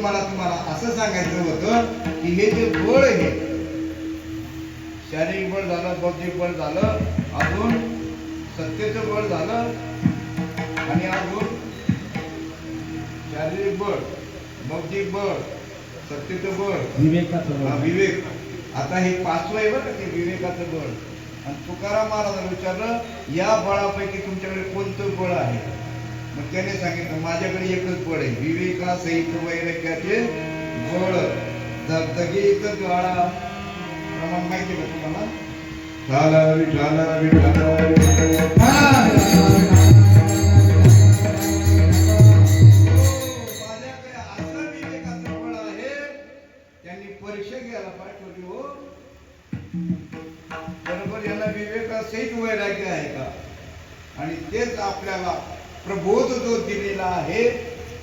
मला तुम्हाला असं सांगायचं होतं की हे जे बळ आहे शारीरिक बळ झालं बौद्धिक बळ झालं अजून सत्तेचं बळ झालं आणि अजून शारीरिक बळ बौद्धिक बळ सत्तेचं बळ विवेकाचं हा, बळ. विवेक. आता हे पाचवं आहे बरं ते विवेकाचं बळ. आणि तुकाराम महाराजांना विचारलं या बळापैकी तुमच्याकडे कोणतं बळ आहे? मग त्याने सांगितलं माझ्याकडे एकच बळ आहे विवेका सहित वैराग्याचे बळ धगधगीत ज्वाळा. प्रमाण माहिती का तुम्हाला? झाला विठाला विठाला विठाला हो. बरोबर यांना विवेकासहित वैराग्य आहे का? आणि तेच आपल्याला प्रबोध जो दिलेला आहे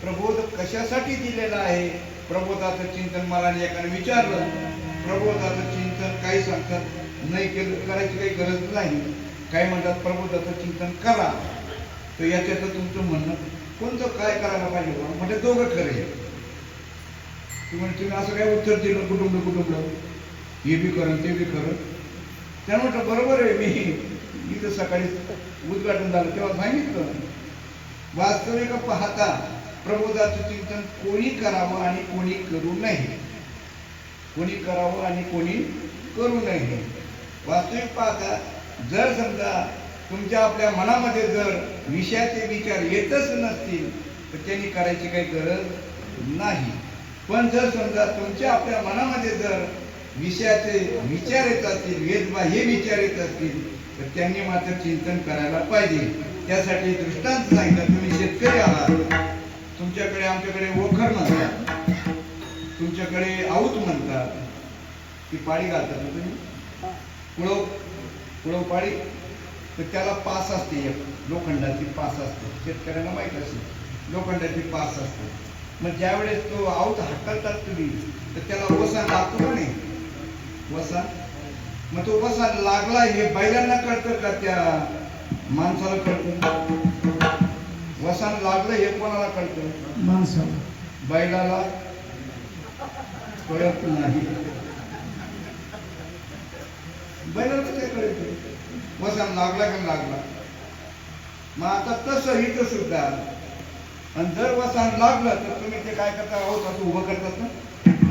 प्रबोध कशासाठी दिलेला आहे? प्रबोधाचं चिंतन मला एकाने विचारलं. प्रबोधाचं चिंतन काही सांगतात नाही केलं करायची काही गरज नाही. काही म्हणतात प्रबोधाचं चिंतन करा. तर याच्यात तुमचं म्हणणं कोणतं काय करायला पाहिजे बुवा? म्हणजे दोघं खरे तुम्ही तुम्ही असं काय उत्तर दिलं? कुटुंब कुटुंब हे बी करन ते बी करन त्यानं म्हटलं बरोबर आहे मी इथं सकाळी उद्घाटन झालं तेव्हा सांगितलं. वास्तविक पाहता प्रबोधाचं चिंतन कोणी करावं आणि कोणी करू नये? कोणी करावं आणि कोणी करू नये? वास्तविक पाहता जर समजा तुमच्या आपल्या मनामध्ये जर विषयाचे विचार येतच नसतील तर त्यांनी करायची काही गरज नाही. पण जर समजा तुमच्या आपल्या मनामध्ये जर विषयाचे विचार येत असतील वेदबाह्य विचार येत असतील तर त्यांनी मात्र चिंतन करायला पाहिजे. त्यासाठी दृष्टांत सांगितलं. तुम्ही शेतकरी आहात. तुमच्याकडे आमच्याकडे ओखर म्हणतात. तुमच्याकडे आऊत म्हणतात. ती पाळी घालतात ना तुम्ही? कुळव कुळव पाळी? तर त्याला पास असते एक. लोखंडाची पास असते. शेतकऱ्यांना माहीत असेल. लोखंडाची पास असते. मग ज्यावेळेस तो आऊत हाकलतात तुम्ही तर त्याला वसा लागतो का नाही? वसा? मग तो वसा लागला हे बैलांना कळतं का त्या माणसाला कळतं. वसा लागलं हे कोणाला कळतं? माणसाला. बैलाला कळत नाही. बैलाला काय कळत? वसन लागला का लागला? मग आता तसं इथं सुद्धा आणि जर वसान लागलं तर तुम्ही ते काय करता? आहोत असं उभं करतात ना?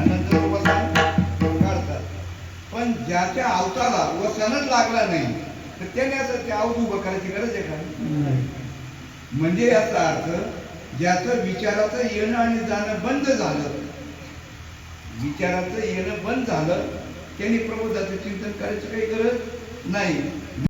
आणि नंतर वसान काढतात. पण ज्याच्या आवताला वसानच लागला नाही तर त्याने असं ते आवत उभं करायची गरज आहे का. म्हणजे याचा अर्थ ज्याचं विचाराचं येणं आणि जाणं बंद झालं विचाराचं येणं बंद झालं त्यांनी प्रबोधाचं चिंतन करायची काही गरज नाही